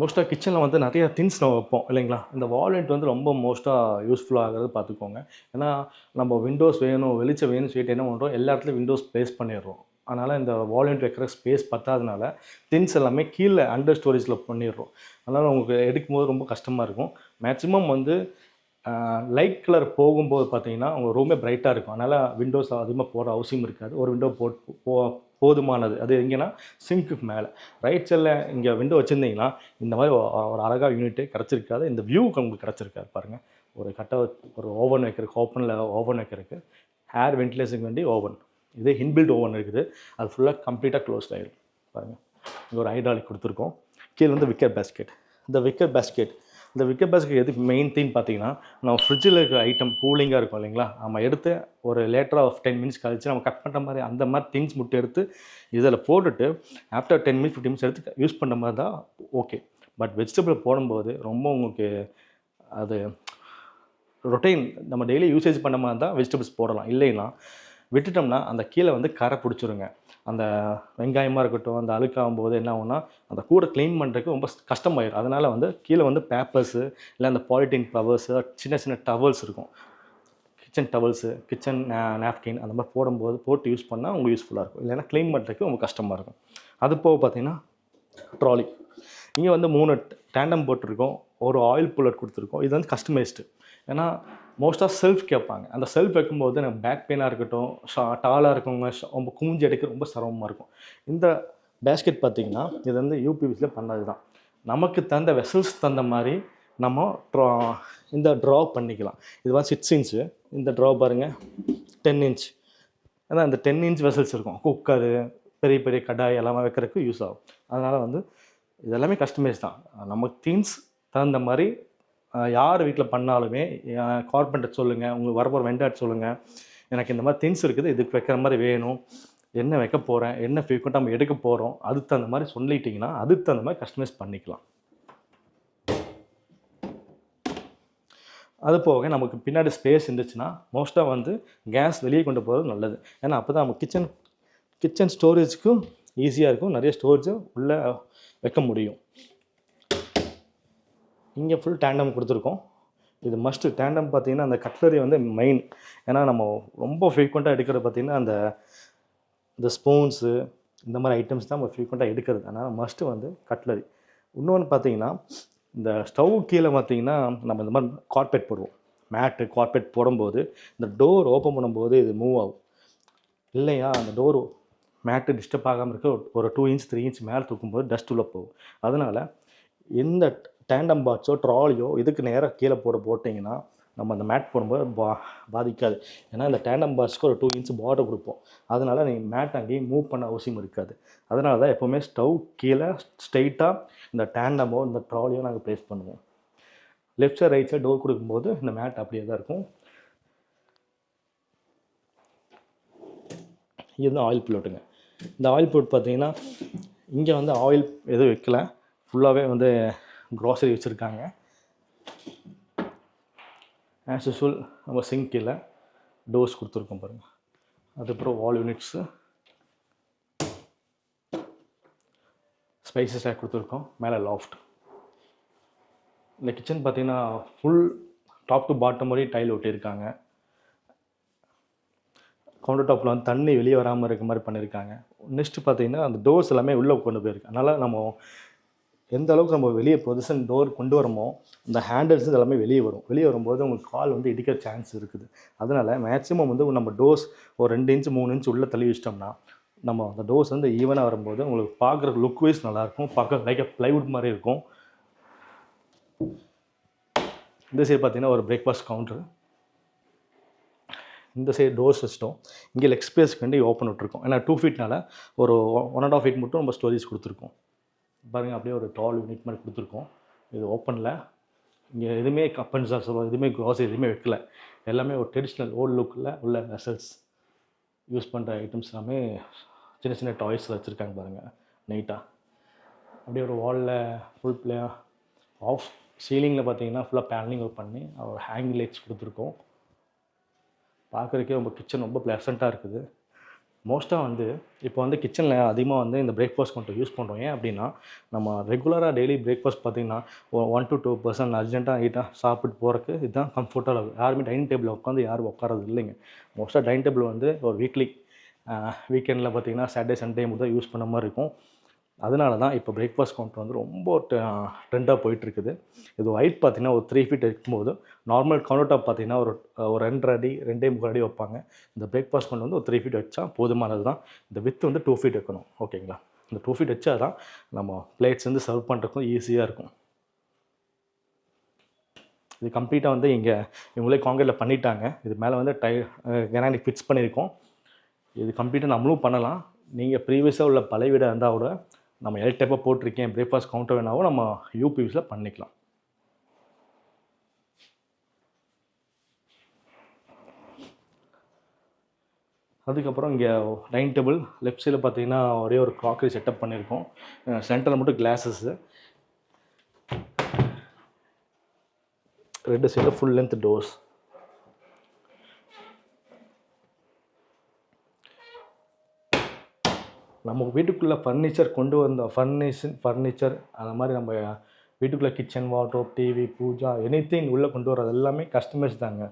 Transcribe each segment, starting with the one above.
மோஸ்ட்டாக கிச்சனில் வந்து நிறைய திங்ஸ் நம்ம வைப்போம் இல்லைங்களா? இந்த வாலெட் வந்து ரொம்ப மோஸ்ட்டாக யூஸ்ஃபுல்லாகிறது பார்த்துக்கோங்க. ஏன்னா நம்ம விண்டோஸ் வேணும் வெளிச்சம் வேணும்னு சொல்லிட்டு என்ன பண்ணுறோம் எல்லா இடத்துலையும் விண்டோஸ் ப்ளேஸ் பண்ணிடுறோம். அதனால் இந்த வாலெட் வைக்கிற ஸ்பேஸ் பத்தாதனால திங்ஸ் எல்லாமே கீழே அண்டர் ஸ்டோரேஜில் பண்ணிடுறோம். அதனால் உங்களுக்கு எடுக்கும்போது ரொம்ப கஷ்டமாக இருக்கும். மேக்ஸிமம் வந்து லைட் கலர் போகும்போது பார்த்தீங்கன்னா உங்கள் ரூமே பிரைட்டாக இருக்கும். அதனால் விண்டோஸ் அதிகமாக போகிற அவசியம் இருக்காது. ஒரு விண்டோ போட் போ போதுமானது. அது எங்கேன்னா சிங்க்கு மேலே. ரைட் சைடில் இங்கே விண்டோ வச்சுருந்தீங்கன்னா இந்த மாதிரி ஒரு அழகாக யூனிட்டே கிடச்சிருக்காது. இந்த வியூ உங்களுக்கு கிடச்சிருக்காது பாருங்கள் ஒரு கட்ட ஒரு ஓவன் வைக்கிறதுக்கு ஓப்பனில் ஓவன் வைக்கிறதுக்கு ஹேர் வென்டிலேஷனுக்கு வேண்டி ஓவன் இது இன்பில்ட் ஓவன் இருக்குது. அது ஃபுல்லாக கம்ப்ளீட்டாக க்ளோஸ்ட் ஆகிடும் பாருங்கள் இங்கே ஒரு ஹைட்ராலிக் கொடுத்துருக்கோம். கீழே வந்து விக்கர் பேஸ்கெட் இந்த விக்கர் பேஸ்கெட் இந்த விக்கெட் பேஸ்கெட் எதுக்கு மெயின் தீம் பார்த்தீங்கன்னா நம்ம ஃப்ரிட்ஜில் இருக்கிற ஐட்டம் கூலிங்காக இருக்கும் இல்லைங்களா? நம்ம எடுத்து ஒரு லேட்டர் ஆஃப் டென் மினிட்ஸ் கழிச்சு நம்ம கட் பண்ணுற மாதிரி அந்த மாதிரி திங்ஸ் மட்டும் எடுத்து இதில் போட்டுட்டு after ten minutes fifty minutes எடுத்து யூஸ் பண்ணுற மாதிரி தான் ஓகே பட் வெஜிடபிள் போடும்போது ரொம்ப உங்களுக்கு அது ரொட்டைன் நம்ம டெய்லி யூசேஜ் பண்ண மாதிரி தான் வெஜிடபிள்ஸ் போடலாம். இல்லைன்னா விட்டுட்டோம்னா அந்த கீழே வந்து கரை பிடிச்சிருங்க. அந்த வெங்காயமாக இருக்கட்டும் அந்த அழுக்காகும் போது என்ன ஆகும்னா அந்த கூடை க்ளீன் பண்ணுறதுக்கு ரொம்ப கஷ்டமாயிடும் அதனால் வந்து கீழே வந்து பேப்பர்ஸு இல்லை அந்த பாலித்தீன் கவர்ஸு சின்ன சின்ன டவல்ஸ் இருக்கும். கிச்சன் டவல்ஸு கிச்சன் நாப்கின் அந்த மாதிரி போடும்போது போட்டு யூஸ் பண்ணால் உங்களுக்கு யூஸ்ஃபுல்லாக இருக்கும். இல்லைன்னா க்ளீன் பண்ணுறதுக்கு உங்களுக்கு கஷ்டமாக இருக்கும். அது போக பார்த்தீங்கன்னா ட்ராலி இங்கே வந்து மூணு டேண்டம் போட்டிருக்கோம். ஒரு ஆயில் புல்லட் கொடுத்துருக்கோம். இது வந்து கஸ்டமைஸ்டு ஏன்னா மோஸ்ட்டாக செல்ஃப் கேட்பாங்க. அந்த செல்ஃப் வைக்கும்போது எனக்கு பேக் பெயினாக இருக்கட்டும் ஷா டாலாக இருக்கவங்க ரொம்ப குமிஞ்சு எடுக்க ரொம்ப சிரமமாக இருக்கும். இந்த பேஸ்கெட் பார்த்தீங்கன்னா இது வந்து யூபிபிசியில் பண்ணது தான் நமக்கு தந்த வெசல்ஸ் தந்த மாதிரி நம்ம ட்ரா இந்த ட்ரா பண்ணிக்கலாம். இது வந்து சிக்ஸ் இன்ச்சு இந்த ட்ரா பாருங்கள் டென் இன்ச் அதான் இந்த டென் இன்ச் வெசல்ஸ் இருக்கும். குக்கரு பெரிய பெரிய கடாய் எல்லாமே வைக்கிறதுக்கு யூஸ் ஆகும். அதனால் வந்து இதெல்லாமே கஸ்டமைஸ் தான். நமக்கு திங்ஸ் தகுந்த மாதிரி யார் வீட்டில் பண்ணாலுமே கார்பெண்டர் சொல்லுங்கள் உங்களுக்கு வரப்போகிற வெண்டாட் சொல்லுங்கள் எனக்கு இந்த மாதிரி திங்ஸ் இருக்குது இதுக்கு வைக்கிற மாதிரி வேணும். என்ன வைக்க போகிறேன் என்ன ஃப்ரீக்வெண்ட்டாக நம்ம எடுக்க போகிறோம் அதுக்கு தகுந்த மாதிரி சொல்லிட்டிங்கன்னா அதுக்கு தகுந்த மாதிரி கஸ்டமைஸ் பண்ணிக்கலாம். அது போக நமக்கு பின்னாடி ஸ்பேஸ் இருந்துச்சுன்னா மோஸ்ட்டாக வந்து கேஸ் வெளியே கொண்டு போகிறது நல்லது. ஏன்னா அப்போ தான் நம்ம கிச்சன் கிச்சன் ஸ்டோரேஜுக்கும் ஈஸியாக இருக்கும். நிறைய ஸ்டோரேஜும் உள்ளே வைக்க முடியும். இங்கே ஃபுல் டேண்டம் கொடுத்துருக்கோம். இது மஸ்ட்டு டேண்டம் பார்த்தீங்கன்னா அந்த கட்லரி வந்து மெயின் ஏன்னா நம்ம ரொம்ப ஃப்ரீக்வெண்ட்டாக எடுக்கிறது பார்த்திங்கன்னா அந்த இந்த ஸ்பூன்ஸு இந்த மாதிரி ஐட்டம்ஸ் தான் நம்ம ஃப்ரீக்வெண்ட்டாக எடுக்கிறது. ஆனால் மஸ்ட்டு வந்து கட்லரி இன்னொன்று பார்த்தீங்கன்னா இந்த ஸ்டவ் கீழே பார்த்தீங்கன்னா நம்ம இந்த மாதிரி கார்பெட் போடுவோம். மேட்டு கார்பெட் போடும்போது இந்த டோர் ஓப்பன் பண்ணும்போது இது மூவ் ஆகும். இல்லையா? அந்த டோர் மேட்டு டிஸ்டர்ப் ஆகாமல் இருக்க ஒரு- ஒரு டூ இன்ச் த்ரீ இன்ச் மேலே தூக்கும்போது டஸ்ட் உள்ள போகும். அதனால் எந்த டேண்டம் பாக்ஸோ ட்ராலியோ இதுக்கு நேராக கீழே போட போட்டிங்கன்னா நம்ம அந்த மேட் போடும்போது பா பாதிக்காது. ஏன்னா இந்த டேண்டம் பாக்ஸ்க்கு ஒரு டூ இன்ச் பார்டர் கொடுப்போம். அதனால் நீங்கள் மேட் அங்கேயும் மூவ் பண்ண அவசியம் இருக்காது. அதனால தான் எப்போவுமே ஸ்டவ் கீழே ஸ்ட்ரைட்டாக இந்த டேண்டமோ இந்த ட்ராலியோ நாங்கள் ப்ளேஸ் பண்ணுவோம். Left side right side door கொடுக்கும்போது இந்த மேட் அப்படியே தான் இருக்கும். இது வந்து ஆயில் பிளோட்டுங்க இந்த ஆயில் பிளோட் பார்த்தீங்கன்னா இங்கே வந்து ஆயில் எதுவும் வைக்கல. ஃபுல்லாகவே வந்து க்ராசரி வச்சுருக்காங்க. ஆஸ் யூஸ்வல் நம்ம சிங்க் கீழே டோர்ஸ் கொடுத்துருக்கோம் பாருங்கள் அதுக்கப்புறம் வால் யூனிட்ஸு ஸ்பைசஸ் ஸ்டாக் கொடுத்துருக்கோம். மேலே லாஃப்ட் இந்த கிச்சன் பார்த்தீங்கன்னா ஃபுல் டாப் டு பாட்டம் வரையும் டைல் ஒட்டியிருக்காங்க. கவுண்டர் டாப்பில் வந்து தண்ணி வெளியே வராமல் இருக்க மாதிரி பண்ணியிருக்காங்க. நெக்ஸ்ட்டு பார்த்தீங்கன்னா அந்த டோர்ஸ் எல்லாமே உள்ளே கொண்டு போயிருக்கு. அதனால் நம்ம எந்த அளவுக்கு நம்ம வெளியே பொசிஷன் டோர் கொண்டு வரமோ அந்த ஹேண்டில்ஸ் எல்லாமே வெளியே வரும். வெளியே வரும்போது உங்களுக்கு கால் வந்து இடிக்கிற சான்ஸ் இருக்குது. அதனால் மேக்ஸிமம் வந்து நம்ம டோஸ் ஒரு ரெண்டு இன்ச் மூணு இன்ச் உள்ளே தள்ளி வச்சிட்டோம்னா நம்ம அந்த டோஸ் வந்து ஈவனாக வரும்போது உங்களுக்கு பார்க்குற லுக் வைஸ் நல்லாயிருக்கும். பார்க்க லைக் ப்ளைவுட் மாதிரி இருக்கும். இந்த சைடு பார்த்தீங்கன்னா ஒரு பிரேக்ஃபாஸ்ட் கவுண்டர் இந்த சைடு டோர்ஸ் வச்சிட்டோம். இங்கே லெக் ஸ்பேஸ்க்கு வேண்டி ஓப்பன் விட்டுருக்கோம். ஏன்னா டூ ஃபீட்னால ஒரு ஒன் அண்ட் ஆஃப் ஃபீட் மட்டும் நம்ம ஸ்டோரேஜ் கொடுத்துருக்கோம். பாருங்கள் அப்படியே ஒரு டால் யூனிட் மாதிரி கொடுத்துருக்கோம். இது ஓப்பனில் இங்கே எதுவுமே கப்பன்ஸாக சொல்லுவோம் எதுவுமே க்ராஸ் எதுவுமே வைக்கல. எல்லாமே ஒரு ட்ரெடிஷ்னல் ஓல்டு லுக்கில் உள்ள வெசல்ஸ் யூஸ் பண்ணுற ஐட்டம்ஸ் எல்லாமே சின்ன சின்ன டாய்ஸில் வச்சுருக்காங்க பாருங்கள் நைட்டாக அப்படியே ஒரு வாலில் ஃபுல் பிளே ஆஃப் சீலிங்கில் பார்த்தீங்கன்னா ஃபுல்லாக பேனலிங் ஒர்க் பண்ணி ஒரு ஹேங் லைட்ஸ் கொடுத்துருக்கோம். பார்க்குறதுக்கே ரொம்ப கிச்சன் ரொம்ப ப்ளசண்ட்டாக இருக்குது. மோஸ்ட்டாக வந்து இப்போ வந்து கிச்சனில் அதிகமாக வந்து இந்த பிரேக்ஃபாஸ்ட் கொஞ்சம் யூஸ் பண்ணுறோம் ஏன் அப்படின்னா நம்ம ரெகுலராக டெய்லி பிரேக்ஃபாஸ்ட் பார்த்தீங்கன்னா ஒன் டு டூ பர்சன்ட் அர்ஜென்ட்டாக ஈட்டாக சாப்பிட்டு போகிறக்கு இதுதான் கம்ஃபர்ட்டாக இருக்கும். யாருமே டைனிங் டேபிளில் உட்காந்து யாரும் உட்காரது இல்லைங்க. மோஸ்ட்டாக டைனிங் டேபிள் வந்து ஒரு வீக்லி வீக்கெண்டில் பார்த்திங்கன்னா சாட்டர்டே சண்டே மட்டும் தான் யூஸ் பண்ண மாதிரி இருக்கும். அதனால தான் இப்போ பிரேக்ஃபாஸ்ட் கவுண்டர் வந்து ரொம்ப ட்ரெண்டாக போயிட்டுருக்குது. இது ஒயிட் பார்த்தீங்கன்னா ஒரு த்ரீ ஃபீட் இருக்கும்போது நார்மல் கவுண்டர் டாப் பார்த்தீங்கன்னா ஒரு ஒரு ரெண்டரை அடி ரெண்டே முக்கால் அடி வைப்பாங்க. இந்த பிரேக்ஃபாஸ்ட் கவுண்டர் வந்து ஒரு த்ரீ ஃபீட் வச்சா போதுமானது தான். இந்த வித் வந்து டூ ஃபீட் வைக்கணும். ஓகேங்களா இந்த டூ ஃபீட் வச்சா தான் நம்ம பிளேட்ஸ் வந்து சர்வ் பண்ணுறதுக்கும் ஈஸியாக இருக்கும். இது கம்ப்ளீட்டாக வந்து இங்கே இவங்களே காங்கிரீட்டில் பண்ணிட்டாங்க. இது மேலே வந்து டை கெனானிக் ஃபிக்ஸ் பண்ணியிருக்கோம். இது கம்ப்ளீட்டாக நம்மளும் பண்ணலாம். நீங்கள் ப்ரீவியஸாக உள்ள பழைய வீடாக இருந்தால் கூட நம்ம எல் டைப்பாக போட்டிருக்கேன் பிரேக்ஃபாஸ்ட் கவுண்டர் வேணாவோ நம்ம யூபிஎஸில் பண்ணிக்கலாம். அதுக்கப்புறம் இங்கே டைனிங் டேபிள் லெஃப்ட் சைடில் பார்த்தீங்கன்னா ஒரே ஒரு க்ராக்கரி செட்டப் பண்ணியிருக்கோம் சென்டரில் மட்டும் கிளாஸஸ்ஸு ரெண்டு சைடில் ஃபுல் லென்த் டோர்ஸ் நம்ம வீட்டுக்குள்ளே ஃபர்னிச்சர் கொண்டு வந்த ஃபர்னிஷன் ஃபர்னிச்சர் அந்த மாதிரி நம்ம வீட்டுக்குள்ளே kitchen wardrobe TV puja anything உள்ளே கொண்டு வர்றது எல்லாமே கஸ்டமைஸ் தாங்க.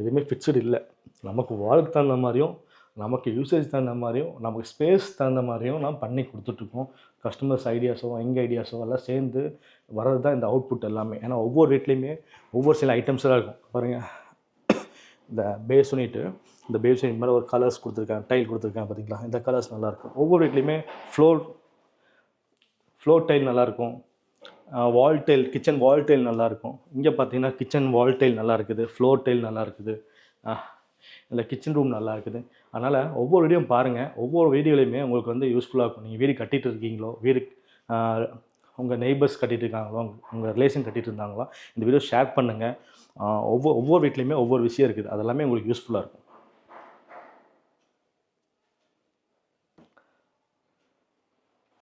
எதுவுமே ஃபிக்ஸ்டு இல்லை. நமக்கு வாழ்க்கு தகுந்த மாதிரியும் நமக்கு யூசேஜ் தகுந்த மாதிரியும் நமக்கு ஸ்பேஸ் தகுந்த மாதிரியும் நான் பண்ணி கொடுத்துட்ருக்கோம் கஸ்டமர்ஸ் ஐடியாஸோ எங்கள் ஐடியாஸோ எல்லாம் சேர்ந்து வர்றது தான் இந்த அவுட்புட் எல்லாமே. ஏன்னா ஒவ்வொரு ரேட்லேயுமே ஒவ்வொரு சில ஐட்டம்ஸ்லாம் இருக்கும். பாருங்கள் இந்த பேஸ் யூனிட்டு இந்த பேஸ் யூனிட் மேலே ஒரு கலர்ஸ் கொடுத்துருக்காங்க டைல் கொடுத்துருக்கேன் பார்த்தீங்களா இந்த கலர்ஸ் நல்லாயிருக்கும் ஒவ்வொரு வீட்லேயுமே ஃப்ளோர் ஃப்ளோர் டைல் நல்லாயிருக்கும் wall tile kitchen wall tile நல்லாயிருக்கும் இங்கே பார்த்தீங்கன்னா கிச்சன் வால் டைல் நல்லா இருக்குது ஃப்ளோர் டைல் நல்லா இருக்குது இல்லை கிச்சன் ரூம் நல்லா இருக்குது அதனால் ஒவ்வொரு வீடியோ பாருங்கள் ஒவ்வொரு வீடியோலையுமே உங்களுக்கு வந்து யூஸ்ஃபுல்லாக இருக்கும். நீங்கள் வீடு கட்டிகிட்டு இருக்கீங்களோ வீடு உங்கள் நெய்பர்ஸ் கட்டிகிட்டு இருக்காங்களோ உங்கள் ரிலேஷன் கட்டிகிட்டு இருந்தாங்களோ இந்த வீடியோ ஷேர் பண்ணுங்கள் ஒவ்வொரு ஒவ்வொரு வீட்லேயுமே ஒவ்வொரு விஷயம் இருக்குது. அதெல்லாமே உங்களுக்கு யூஸ்ஃபுல்லாக இருக்கும்.